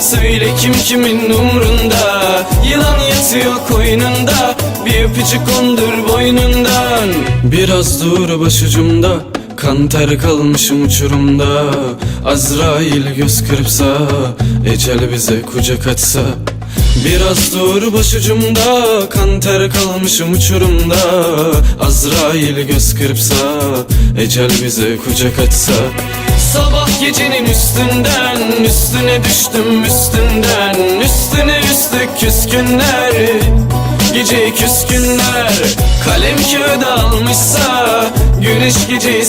Söyle kim kimin umrunda? Yılan yatıyor koynunda. Bir öpücük kondur boynundan. Biraz dur başucumda. Kan ter kalmışım uçurumda. Azrail göz kırpsa Ecel bize kucak açsa. Biraz dur başucumda. Kan ter kalmışım uçurumda. Azrail göz kırpsa Ecel bize kucak açsa Sabah gecenin üstünden Üstüne düştüm üstünden Üstüne üstlük küskünler Gece küskünler Kalem kağıda almışsa Güneş geceyi